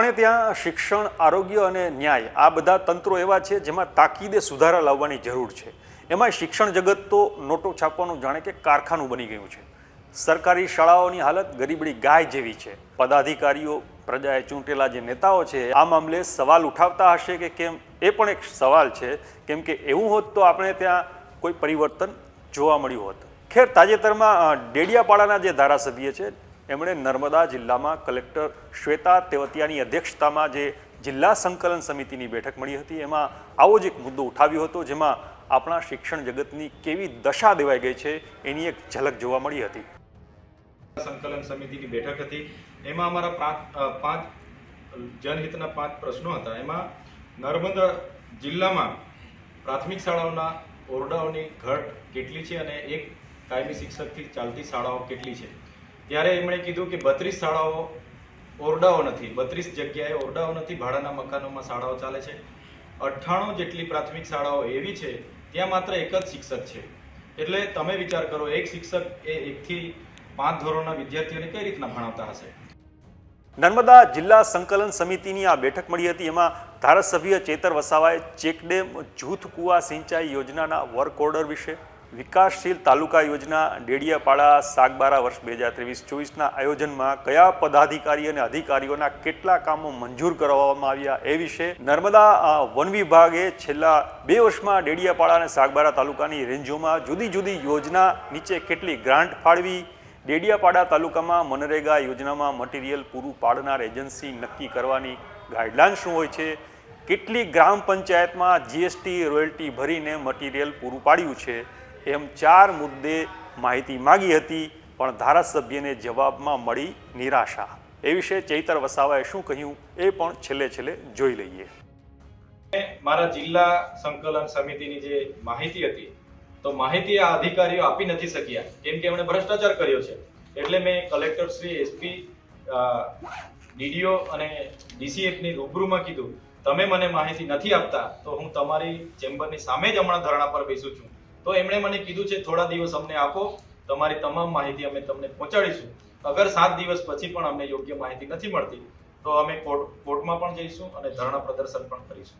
આપણે ત્યાં શિક્ષણ, આરોગ્ય અને ન્યાય આ બધા તંત્રો એવા છે જેમાં તાકીદે સુધારા લાવવાની જરૂર છે. એમાં શિક્ષણ જગત તો નોટો છાપવાનું જાણે કે કારખાનું બની ગયું છે. સરકારી શાળાઓની હાલત ગરીબડી ગાય જેવી છે. પદાધિકારીઓ, પ્રજાએ ચૂંટેલા જે નેતાઓ છે, આ મામલે સવાલ ઉઠાવતા હશે કે કેમ? એ પણ એક સવાલ છે. કેમ કે એવું હોત તો આપણે ત્યાં કોઈ પરિવર્તન જોવા મળ્યું હોત. ખેર તાજેતરમાં ડેડિયાપાડાના જે ધારાસભ્ય છે એમણે નર્મદા જિલ્લામાં કલેક્ટર શ્વેતા તેવતિયાની અધ્યક્ષતામાં જે જિલ્લા સંકલન સમિતિની બેઠક મળી હતી, એમાં આવો જ એક મુદ્દો ઉઠાવ્યો હતો, જેમાં આપણા શિક્ષણ જગતની કેવી દશા દેવાઈ ગઈ છે એની એક ઝલક જોવા મળી હતી. સંકલન સમિતિની બેઠક હતી. એમાં અમારા પાંચ, જનહિતના પાંચ પ્રશ્નો હતા. એમાં નર્મદા જિલ્લામાં પ્રાથમિક શાળાઓના ઓરડાઓની ઘટ કેટલી છે અને એક કાયમી શિક્ષકથી ચાલતી શાળાઓ કેટલી છે? ત્યારે એમણે કીધું કે બત્રીસ શાળાઓ ઓરડાઓ નથી, બત્રીસ જગ્યાએ ઓરડાઓ નથી, ભાડાના મકાનોમાં શાળાઓ ચાલે છે. અઠ્ઠાણું જેટલી પ્રાથમિક શાળાઓ એવી છે, ત્યાં માત્ર એક જ શિક્ષક છે. એટલે તમે વિચાર કરો, એક શિક્ષક એ એકથી પાંચ ધોરણના વિદ્યાર્થીઓને કઈ રીતના ભણાવતા હશે? નર્મદા જિલ્લા સંકલન સમિતિની આ બેઠક મળી હતી. એમાં ધારાસભ્ય ચેતર વસાવાએ ચેકડેમ જૂથ કુવા સિંચાઈ યોજનાના વર્ક ઓર્ડર વિશે વિકાસશીલ તાલુકા યોજના ડેડિયાપાડા સાગબારા વર્ષ બે હજાર ત્રેવીસ ચોવીસના આયોજનમાં કયા પદાધિકારી અને અધિકારીઓના કેટલા કામો મંજૂર કરવામાં આવ્યા એ વિશે નર્મદા વન વિભાગે છેલ્લા બે વર્ષમાં ડેડિયાપાડા અને સાગબારા તાલુકાની રેન્જોમાં જુદી જુદી યોજના નીચે કેટલી ગ્રાન્ટ ફાળવી, ડેડિયાપાડા તાલુકામાં મનરેગા યોજનામાં મટીરિયલ પૂરું પાડનાર એજન્સી નક્કી કરવાની ગાઈડલાઇન શું હોય છે? કેટલી ગ્રામ પંચાયતમાં જીએસટી રોયલ્ટી ભરીને મટીરિયલ પૂરું પાડ્યું છે? એમ ચાર મુદ્દે માહિતી માગી હતી, પણ ધારાસભ્યને જવાબમાં મળી નિરાશા. એ વિશે ચૈતર વસાવાએ શું કહ્યું એ પણ છેલ્લે છેલ્લે જોઈ લઈએ. મારા જિલ્લા સંકલન સમિતિની જે માહિતી હતી, તો માહિતી આ અધિકારીઓ આપી નથી શક્યા, કેમ કે એમણે ભ્રષ્ટાચાર કર્યો છે. એટલે મેં કલેક્ટર શ્રી, એસપી ડીડીઓ અને ડીસીએફની રૂબરૂમાં કીધું, તમે મને માહિતી નથી આપતા, તો હું તમારી ચેમ્બરની સામે જ હમણાં ધરણા પર બેસું છું. તો એમણે મને કીધું છે, થોડા દિવસ અમને આપો, તમારી તમામ માહિતી અમે તમને પહોંચાડીશું. અગર સાત દિવસ પછી પણ અમને યોગ્ય માહિતી નથી મળતી, તો અમે કોર્ટ, કોર્ટમાં પણ જઈશું અને ધરણા પ્રદર્શન પણ કરીશું.